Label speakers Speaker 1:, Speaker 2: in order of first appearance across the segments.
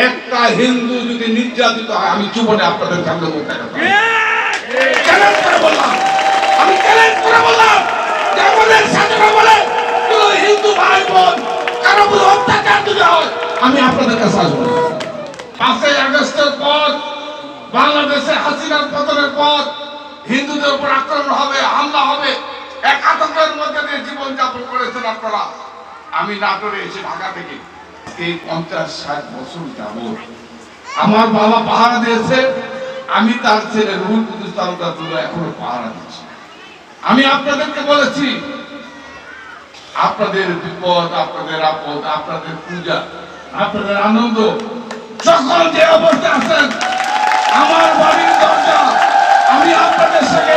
Speaker 1: একটা হিন্দু যদি নির্যাতিত হয় আমি জীবনে আপনাদের সামনে মুখ চ্যালেঞ্জ করে বললাম। আমি চ্যালেঞ্জ করে বললাম যে আমাদের স্বাধীনতা বলে কোনো হিন্দু ভাই বোন কারও উপর অত্যাচার যদি হয় আমি আপনাদের কাছে আসব পাঁচই আগস্টের পর বাংলাদেশে হাসিনার পতনের পর হিন্দুদের উপর আক্রমণ হবে হামলা হবে এক আতঙ্কের মধ্যে দিয়ে জীবন যাপন করেছেন আপনারা। আমি নাটোরে এসে ঢাকা থেকে এই পঞ্চাশ ষাট বছর যাব আমার বাবা পাহারা দিয়েছে, আমি তার ছেলে রুহুল কুদুস তালুকদার এখনও পাহারা দিচ্ছি আমি আপনাদেরকে বলেছি, আপনাদের বিপদ, আপনাদের আপদ, আপনাদের পূজা, আপনাদের আনন্দ যখন যে অবস্থা আছেন, আমার বাড়ির দরজা, আমি আপনাদের সঙ্গে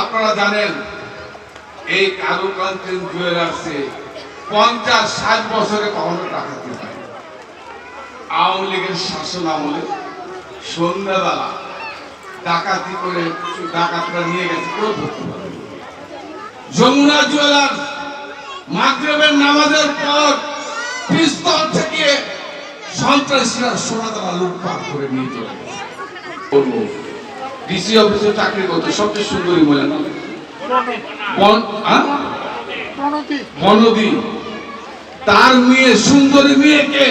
Speaker 1: আপনারা জানেন, এই কারুকান্তের জুয়েলার্সে পঞ্চাশ ষাট বছরে কখনো টাকা দিতে পারে আওয়ামী লীগের শাসন আমলে সন্ধ্যাবেলা ডাকাতি করে ডাকাতরা নিয়ে গেছে কেউ ধরতে পারে যমুনা জুয়েলার্স মাগরেবের নামাজের পর পিস্তল থেকে সন্ত্রাসীরা সোনা তারা লুটপাট করে নিয়ে চলে গেছে। ডিসি অফিসে চাকরি করতে সবচেয়ে সুন্দরী মহিলা। না তার মেয়ে সুন্দরী মেয়েকে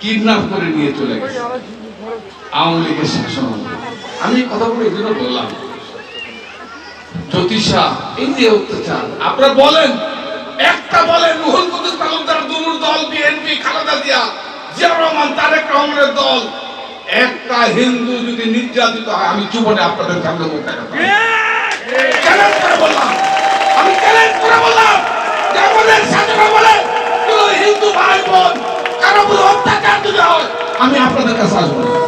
Speaker 1: কিডন্যাপ করে নিয়ে চলে গেছে। আওয়ামী লীগের শাসন। আমি কথাগুলো এই জন্য বললাম। জ্যোতিষা এই যে অত্যাচার। আপনারা বলেন একটা বলেন রুহুল কুদ্দুস তালুকদার দুনুর দল বিএনপি খালেদা জিয়া জিয়া রহমান তারেক রহমানের দল। একটা হিন্দু যদি নির্যাতিত হয় আমি জীবনে আপনাদের সামনে মুখ চ্যালেঞ্জ করে বললাম। আমি চ্যালেঞ্জ করে বললাম যে আমাদের স্বাধীনতা বলে কোনো হিন্দু ভাই বোন কারও উপর অত্যাচার যদি হয় আমি আপনাদের কাছে আসব না।